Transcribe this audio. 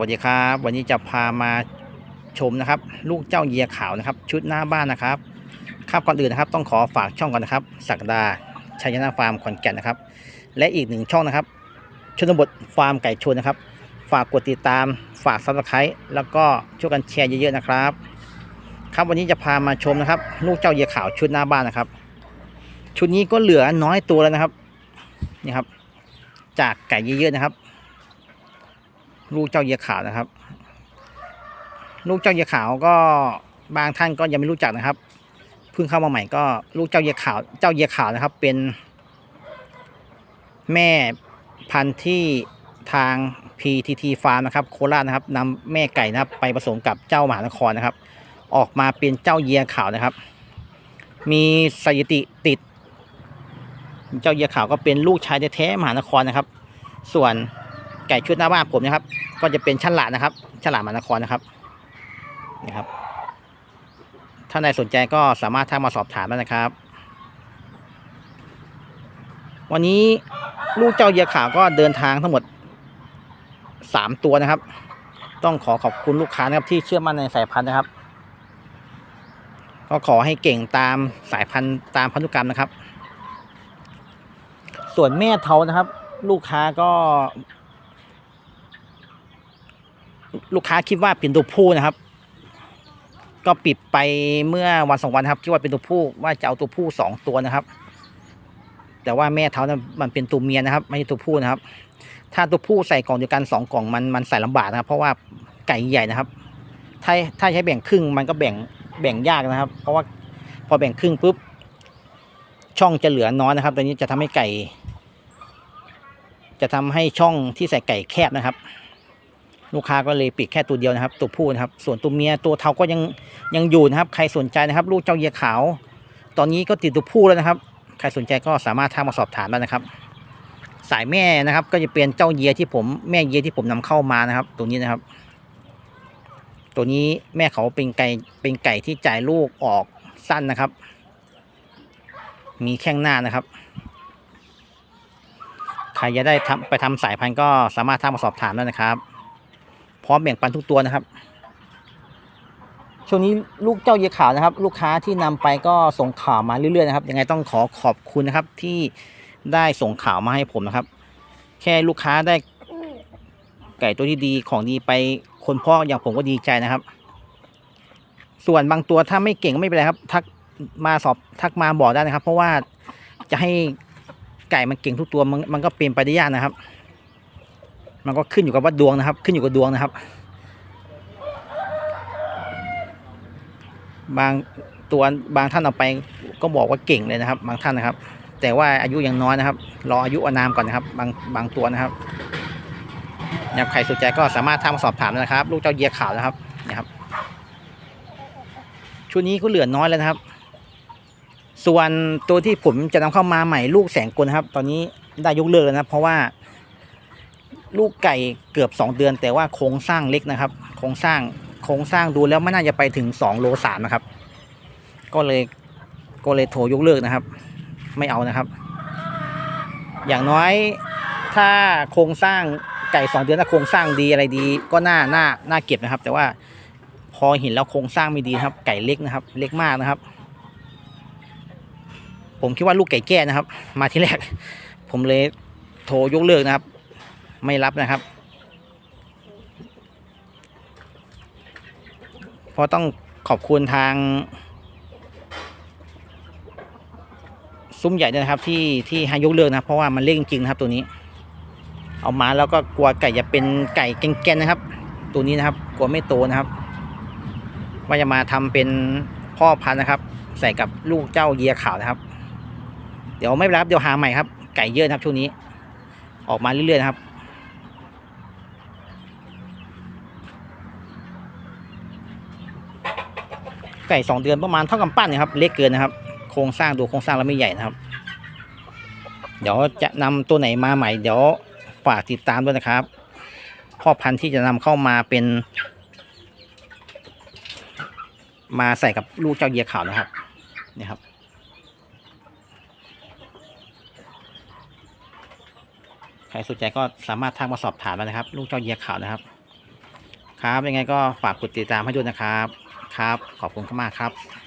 วัสดีครับ วันนี้จะพามาชมนะครับ ลูกเจ้าเยียขาวนะครับ ชุดหน้าบ้านนะครับครับก่อนอื่นนะครับ ต้องขอฝากช่องก่อนนะครับศักดาชัยนาฟาร์มขอนแก่นนะครับ และอีกหนึ่งช่องนะครับ ชนบทฟาร์มไก่ชนนะครับ ฝากกดติดตามฝากซับสไครต์แล้วก็ช่วยกันแชร์เยอะๆนะครับ ครับวันนี้จะพามาชมนะครับ ลูกเจ้าเยียขาวชุดหน้าบ้านนะครับ ชุดนี้ก็เหลือน้อยตัวแล้วนะครับนี่ครับ จากไก่เยอะๆนะครับ ลูกเจ้าเยียขาวนะครับ ลูกเจ้าเยียขาวก็บางท่านก็ยังไม่รู้จักนะครับ เพิ่งเข้ามาใหม่ก็ลูกเจ้าเยียขาว เจ้าเยียขาวนะครับ เป็น แม่พันธุ์ที่ทาง PTT Farm นะครับ โคราชนะครับนำแม่ไก่นะครับ ไปผสมกับเจ้ามหานครนะครับ ออกมาเป็นเจ้าเยียขาวนะครับ มีสถิติติด เจ้าเยียขาวก็เป็นลูกชายแท้ๆมหานครนะครับ ส่วน ไก่ชุดหน้าบ้านผมนะครับ ก็จะเป็นฉลาดนะครับฉลาดมานครนะครับนี่ครับ ถ้าใครสนใจก็สามารถทักมาสอบถามได้นะครับ วันนี้ลูกเจ้าเยียขาวก็เดินทางทั้งหมดสามตัวนะครับ ต้องขอขอบคุณลูกค้านะครับที่เชื่อมั่นในสายพันธุ์นะครับ ก็ขอให้เก่งตามสายพันธุ์ตามพันธุกรรมนะครับ ส่วนแม่เทานะครับ ลูกค้าก็ ลูกค้าคิดว่าเป็นตัวผู้นะครับ ก็ปิดไปเมื่อวันสองวันครับคิดว่าเป็นตัวผู้ว่าจะเอาตัวผู้สองตัวนะครับ แต่ว่าแม่เท้านั้นมันเป็นตัวเมียนะครับ ไม่ใช่ตัวผู้นะครับ ถ้าตัวผู้ใส่กล่องเดียวกันสองกล่องมันมันใส่ลำบากนะครับ เพราะว่าไก่ใหญ่นะครับ ถ้าถ้าใช้แบ่งครึ่งมันก็แบ่งแบ่งยากนะครับ เพราะว่าพอแบ่งครึ่งปุ๊บช่องจะเหลือน้อยนะครับตอนนี้จะทำให้ไก่ จะทำให้ช่องที่ใส่ไก่แคบนะครับ ลูกค้าก็เลยปิดแค่ตัวเดียวนะครับ ตัวผู้นะครับ ส่วนตัวเมียตัวเทาก็ยังยังอยู่นะครับ ใครสนใจนะครับ ลูกเจ้าเยียขาว ตอนนี้ก็ติดตัวผู้แล้วนะครับ ใครสนใจก็สามารถทักมาสอบถามได้นะครับ สายแม่นะครับ ก็จะเป็นเจ้าเยียที่ผมแม่เยียที่ผมนำเข้ามานะครับ ตัวนี้นะครับ ตัวนี้แม่เขาเป็นไก่เป็นไก่ที่จ่ายลูกออกสั้นนะครับ มีแข้งหน้านะครับใครจะได้ทำไปทำสายพันธุ์ก็สามารถทักมาสอบถามได้นะครับ พร้อมแบ่งปันทุกตัวนะครับ ช่วงนี้ลูกเจ้าเยขาวนะครับ ลูกค้าที่นำไปก็ส่งข่าวมาเรื่อยๆนะครับยังไงต้องขอขอบคุณนะครับที่ได้ส่งข่าวมาให้ผมนะครับ แค่ลูกค้าได้ไก่ตัวที่ดีของดีไปคนพ่ออย่างผมก็ดีใจนะครับ ส่วนบางตัวถ้าไม่เก่งก็ไม่เป็นไรครับ ทักมาสอบทักมาบอกได้นะครับ เพราะว่าจะให้ไก่มันเก่งทุกตัวมันมันก็เป็นไปได้ยากนะครับ มันก็ขึ้นอยู่กับว่าดวงนะครับ ขึ้นอยู่กับดวงนะครับ บางตัวบางท่านเอาไปก็บอกว่าเก่งเลยนะครับ บางท่านนะครับ แต่ว่าอายุยังน้อยนะครับรออายุอนามก่อนนะครับ บางบางตัวนะครับนะครับใครสนใจก็สามารถทักมาสอบถามนะครับ ลูกเจ้าเยียขาวนะครับนะครับชุดนี้ก็เหลือน้อยแล้วนะครับ ส่วนตัวที่ผมจะนำเข้ามาใหม่ลูกแสงกลนะครับ ตอนนี้ได้ยกเลิกแล้วนะเพราะว่า ลูกไก่เกือบสองเดือน แต่ว่าโครงสร้างเล็กนะครับ โครงสร้างโครงสร้างดูแล้วไม่น่าจะไปถึงสองโลสามนะครับ ก็เลยก็เลยโทรยกเลิกนะครับ ไม่เอานะครับ อย่างน้อยถ้าโครงสร้างไก่สองเดือนถ้าโครงสร้างดีอะไรดี ก็น่าน่าน่าเก็บนะครับ แต่ว่าพอเห็นแล้วโครงสร้างไม่ดีครับ ไก่เล็กนะครับ เล็กมากนะครับ ผมคิดว่าลูกไก่แก้นะครับ มาที่แรก ผมเลยโทรยกเลิกนะครับ ไม่รับนะครับ เพราะต้องขอบคุณทาง ซุ้มใหญ่ด้วยนะครับ ที่ที่ให้ยกเลิกนะครับเพราะว่ามันเล่งจริงนะครับ ตัวนี้ เอามาแล้วก็กลัวไก่จะเป็นไก่แกนๆนะครับ ตัวนี้นะครับ กลัวไม่โตนะครับ ว่าจะมาทำเป็นพ่อพันธุ์นะครับ ใส่กับลูกเจ้าเยียขาวนะครับ เดี๋ยวไม่รครับเดี๋ยวหาใหม่ครับ ไก่เยอะนะครับช่วงนี้ ออกมาเรื่อยๆนะครับ ไก่สองเดือนประมาณเท่ากับปั้นนะครับ เล็กเกินนะครับ โครงสร้างดูโครงสร้างแล้วไม่ใหญ่นะครับ เดี๋ยวจะนำตัวไหนมาใหม่ เดี๋ยวฝากติดตามด้วยนะครับ พ่อพันธุ์ที่จะนำเข้ามาเป็น มาใส่กับลูกเจ้าเยียขาวนะครับนี่ครับใครสนใจก็สามารถทักมาสอบถามได้นะครับ ลูกเจ้าเยียขาวนะครับ ครับยังไงก็ฝากกดติดตามให้ด้วยนะครับ ครับ ขอบคุณมากครับ